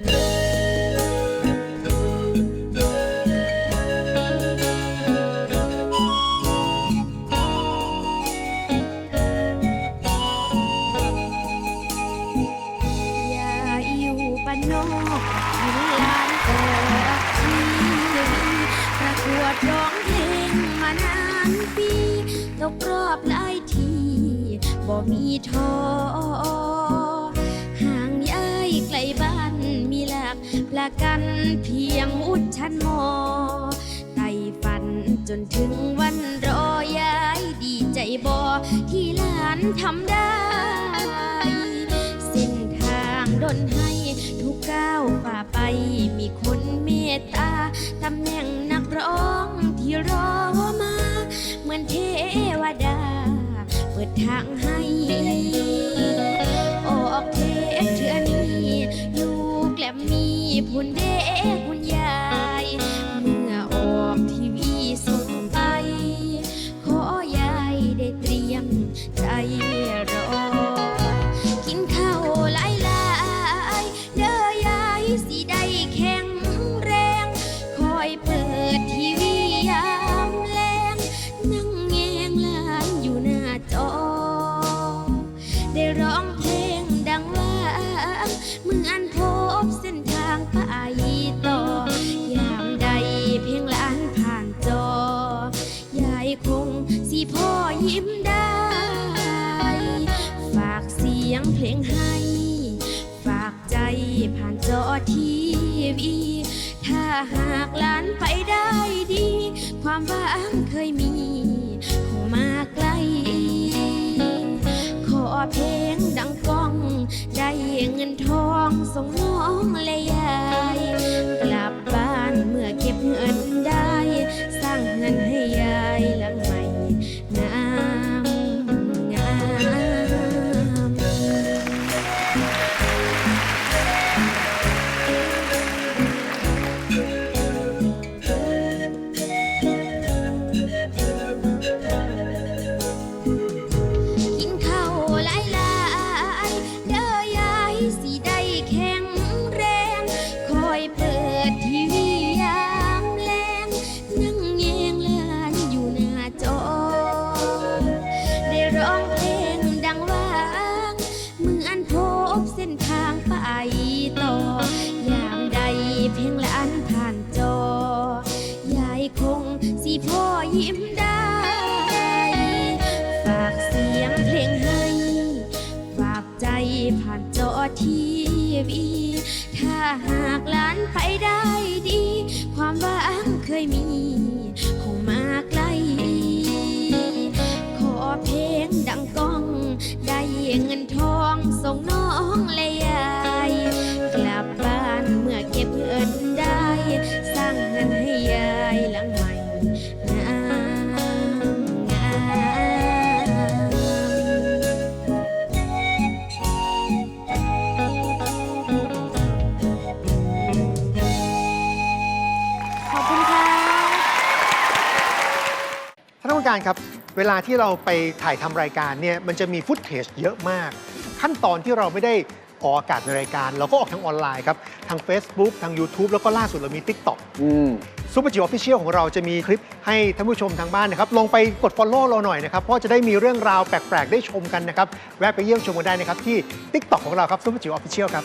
อย่าอยู่บ้านนอกให้หลานออกทีวีประกวดร้องเพลงมานานปีตกรอบหลายที บ่มีท้อ ลักประกันเพียงอุดชั้นมอไต่ฝันจนถึงวันรอย้ายดีใจบอที่หลานทำได้ เส้นทางดนให้ทุกก้าวฝ่าไปมีคนเมตตาตำแหน่งนักร้องที่รอมา เหมือนเทวดา เปิดทางให้ คุณยาย เมื่อออกทีวีส่งไป ขอยายได้เตรียมใจรอ กินข้าวหลายหลายเด้อยายสิได้แข็งแรง คอยเปิดทีวียามแลงนั่งแงงหลานอยู่หน้าจอ ได้ร้องเพลงดังว่าเหมือนาหากหลานไปได้ดี ความหวังเคยมี คงมาไกล ขอเพลงดังก้อง ได้เงินทองส่งน้องและยา วี ถ้าหากล้านไปได้ดี ความว่างเคยมี คงมาไกล ขอเพลงดังก้อง ได้เงินทองส่งน้องเลยา การครับ เวลาที่เราไปถ่ายทำรายการเนี่ยมันจะมีฟุตเทจเยอะมาก ขั้นตอนที่เราไม่ได้ออกอากาศในรายการ เราก็ออกทางออนไลน์ครับ ทาง Facebook ทาง YouTube แล้วก็ล่าสุดเรามี TikTok อืมซูเปอร์จิ๋วออฟฟิเชียลของเราจะมีคลิปให้ท่านผู้ชมทางบ้านนะครับลงไปกด Follow เราหน่อยนะครับ เพราะจะได้มีเรื่องราวแปลก ๆ ได้ชมกันนะครับ แวะไปเยี่ยมชมกันได้นะครับที่ TikTok ของเราครับซูเปอร์จิ๋วออฟฟิเชียลครับ